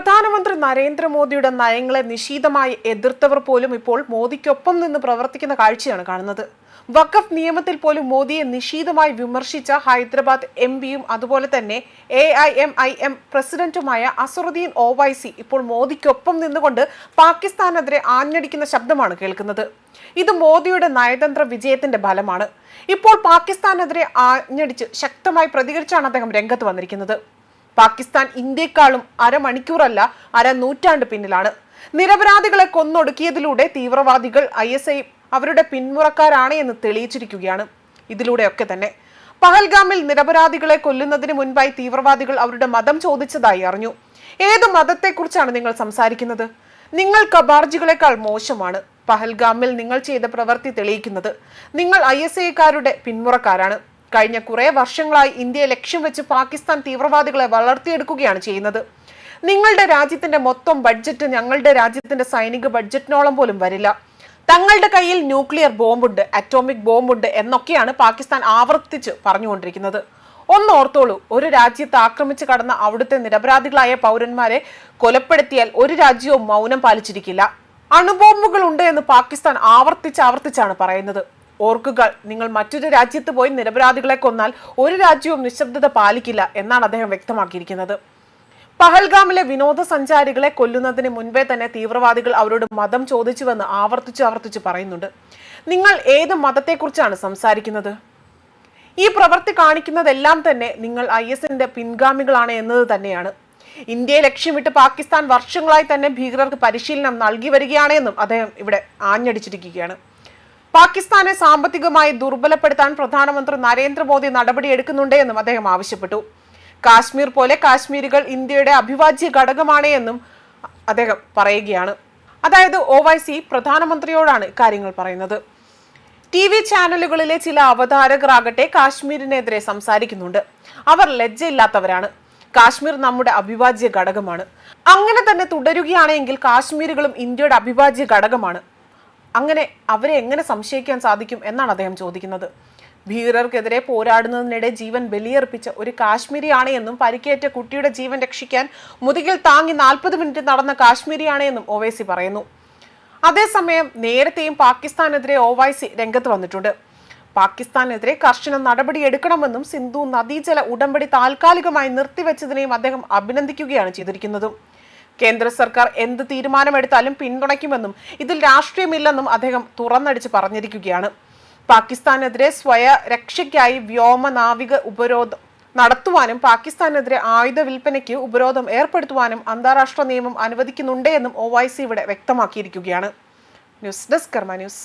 പ്രധാനമന്ത്രി നരേന്ദ്രമോദിയുടെ നയങ്ങളെ നിശീതമായി എതിർത്തവർ പോലും ഇപ്പോൾ മോദിക്കൊപ്പം നിന്ന് പ്രവർത്തിക്കുന്ന കാഴ്ചയാണ് കാണുന്നത്. വഖഫ് നിയമത്തിൽ പോലും മോദിയെ നിശീതമായി വിമർശിച്ച ഹൈദരാബാദ് എം പിയും അതുപോലെ തന്നെ A I M I M പ്രസിഡന്റുമായ അസറുദ്ദീൻ ഒവൈസി ഇപ്പോൾ മോദിക്കൊപ്പം നിന്നുകൊണ്ട് പാകിസ്ഥാനെതിരെ ആഞ്ഞടിക്കുന്ന ശബ്ദമാണ് കേൾക്കുന്നത്. ഇത് മോദിയുടെ നയതന്ത്ര വിജയത്തിന്റെ ഫലമാണ്. ഇപ്പോൾ പാകിസ്ഥാനെതിരെ ആഞ്ഞടിച്ച് ശക്തമായി പ്രതികരിച്ചാണ് അദ്ദേഹം രംഗത്ത് വന്നിരിക്കുന്നത്. പാകിസ്ഥാൻ ഇന്ത്യക്കാളും അരമണിക്കൂറല്ല അര നൂറ്റാണ്ട് പിന്നിലാണ്. നിരപരാധികളെ കൊന്നൊടുക്കിയതിലൂടെ തീവ്രവാദികൾ ഐ എസ് ഐ അവരുടെ പിന്മുറക്കാരാണ് എന്ന് തെളിയിച്ചിരിക്കുകയാണ്. ഇതിലൂടെയൊക്കെ തന്നെ. പഹൽഗാമിൽ നിരപരാധികളെ കൊല്ലുന്നതിന് മുൻപായി തീവ്രവാദികൾ അവരുടെ മതം ചോദിച്ചതായി അറിഞ്ഞു. ഏത് മതത്തെക്കുറിച്ചാണ് നിങ്ങൾ സംസാരിക്കുന്നത്? നിങ്ങൾ കബാർജികളെക്കാൾ മോശമാണ്. പഹൽഗാമിൽ നിങ്ങൾ ചെയ്ത പ്രവൃത്തി തെളിയിക്കുന്നത് നിങ്ങൾ ഐ എസ് ഐക്കാരുടെ പിന്മുറക്കാരാണ് കഴിഞ്ഞ കുറേ വർഷങ്ങളായി ഇന്ത്യയെ ലക്ഷ്യം വെച്ച് പാകിസ്ഥാൻ തീവ്രവാദികളെ വളർത്തിയെടുക്കുകയാണ് ചെയ്യുന്നത്. നിങ്ങളുടെ രാജ്യത്തിന്റെ മൊത്തം ബഡ്ജറ്റ് ഞങ്ങളുടെ രാജ്യത്തിന്റെ സൈനിക ബഡ്ജറ്റിനോളം പോലും വരില്ല. തങ്ങളുടെ കയ്യിൽ ന്യൂക്ലിയർ ബോംബുണ്ട് അറ്റോമിക് ബോംബുണ്ട് എന്നൊക്കെയാണ് പാകിസ്ഥാൻ ആവർത്തിച്ച് പറഞ്ഞുകൊണ്ടിരിക്കുന്നത്. ഒന്ന് ഓർത്തോളൂ ഒരു രാജ്യത്ത് ആക്രമിച്ചു കടന്ന അവിടുത്തെ നിരപരാധികളായ പൗരന്മാരെ കൊലപ്പെടുത്തിയാൽ ഒരു രാജ്യവും മൗനം പാലിച്ചിരിക്കില്ല. അണുബോംബുകൾ ഉണ്ട് എന്ന് പാകിസ്ഥാൻ ആവർത്തിച്ച് ആവർത്തിച്ചാണ് പറയുന്നത്. ഓർക്കുക നിങ്ങൾ മറ്റൊരു രാജ്യത്ത് പോയി നിരപരാധികളെ കൊന്നാൽ ഒരു രാജ്യവും നിശബ്ദത പാലിക്കില്ല എന്നാണ് അദ്ദേഹം വ്യക്തമാക്കിയിരിക്കുന്നത്. പഹൽഗാമിലെ വിനോദസഞ്ചാരികളെ കൊല്ലുന്നതിന് മുൻപേ തന്നെ തീവ്രവാദികൾ അവരോട് മതം ചോദിച്ചുവെന്ന് ആവർത്തിച്ച് ആവർത്തിച്ച് പറയുന്നുണ്ട്. നിങ്ങൾ ഏത് മതത്തെക്കുറിച്ചാണ് സംസാരിക്കുന്നത്? ഈ പ്രവൃത്തി കാണിക്കുന്നതെല്ലാം തന്നെ നിങ്ങൾ ഐ എസിന്റെ പിൻഗാമികളാണ് എന്നത് തന്നെയാണ്. ഇന്ത്യയെ ലക്ഷ്യമിട്ട് പാകിസ്ഥാൻ വർഷങ്ങളായി തന്നെ ഭീകരർക്ക് പരിശീലനം നൽകി വരികയാണെന്നും അദ്ദേഹം ഇവിടെ ആഞ്ഞടിച്ചിരിക്കുകയാണ്. പാകിസ്ഥാനെ സാമ്പത്തികമായി ദുർബലപ്പെടുത്താൻ പ്രധാനമന്ത്രി നരേന്ദ്രമോദി നടപടിയെടുക്കുന്നുണ്ട് എന്നും അദ്ദേഹം ആവശ്യപ്പെട്ടു. കാശ്മീർ പോലെ കാശ്മീരികൾ ഇന്ത്യയുടെ അഭിവാജ്യ ഘടകമാണ് എന്നും അദ്ദേഹം പറയുകയാണ്. അതായത് ഒ വൈ സി പ്രധാനമന്ത്രിയോടാണ് കാര്യങ്ങൾ പറയുന്നത്. ടി വി ചാനലുകളിലെ ചില അവതാരകരാകട്ടെ കാശ്മീരിനെതിരെ സംസാരിക്കുന്നുണ്ട്. അവർ ലജ്ജയില്ലാത്തവരാണ്. കാശ്മീർ നമ്മുടെ അഭിവാജ്യ ഘടകമാണ്. അങ്ങനെ തന്നെ തുടരുകയാണെങ്കിൽ കാശ്മീരുകളും ഇന്ത്യയുടെ അഭിവാജ്യ ഘടകമാണ്. അങ്ങനെ അവരെ എങ്ങനെ സംശയിക്കാൻ സാധിക്കും എന്നാണ് അദ്ദേഹം ചോദിക്കുന്നത്. ഭീകരർക്കെതിരെ പോരാടുന്നതിനിടെ ജീവൻ ബലിയർപ്പിച്ച ഒരു കാശ്മീരിയാണ് എന്നും പരിക്കേറ്റ കുട്ടിയുടെ ജീവൻ രക്ഷിക്കാൻ മുതുകിൽ താങ്ങി നാൽപ്പത് മിനിറ്റ് നടന്ന കാശ്മീരിയാണ് എന്നും ഒവൈസി പറയുന്നു. അതേസമയം നേരത്തെയും പാകിസ്ഥാനെതിരെ ഒവൈസി രംഗത്ത് വന്നിട്ടുണ്ട്. പാകിസ്ഥാനെതിരെ കർശന നടപടി എടുക്കണമെന്നും സിന്ധു നദീജല ഉടമ്പടി താൽക്കാലികമായി നിർത്തിവെച്ചതിനെയും അദ്ദേഹം അഭിനന്ദിക്കുകയാണ് ചെയ്തിരിക്കുന്നതും. കേന്ദ്ര സർക്കാർ എന്ത് തീരുമാനമെടുത്താലും പിന്തുണയ്ക്കുമെന്നും ഇതിൽ രാഷ്ട്രീയമില്ലെന്നും അദ്ദേഹം തുറന്നടിച്ച് പറഞ്ഞിരിക്കുകയാണ്. പാകിസ്ഥാനെതിരെ സ്വയ രക്ഷയ്ക്കായി വ്യോമ നാവിക ഉപരോധം നടത്തുവാനും പാകിസ്ഥാനെതിരെ ആയുധ വിൽപ്പനയ്ക്ക് ഉപരോധം ഏർപ്പെടുത്തുവാനും അന്താരാഷ്ട്ര നിയമം അനുവദിക്കുന്നുണ്ടേ എന്നും ഒ ഇവിടെ വ്യക്തമാക്കിയിരിക്കുകയാണ്. News desk Karma news.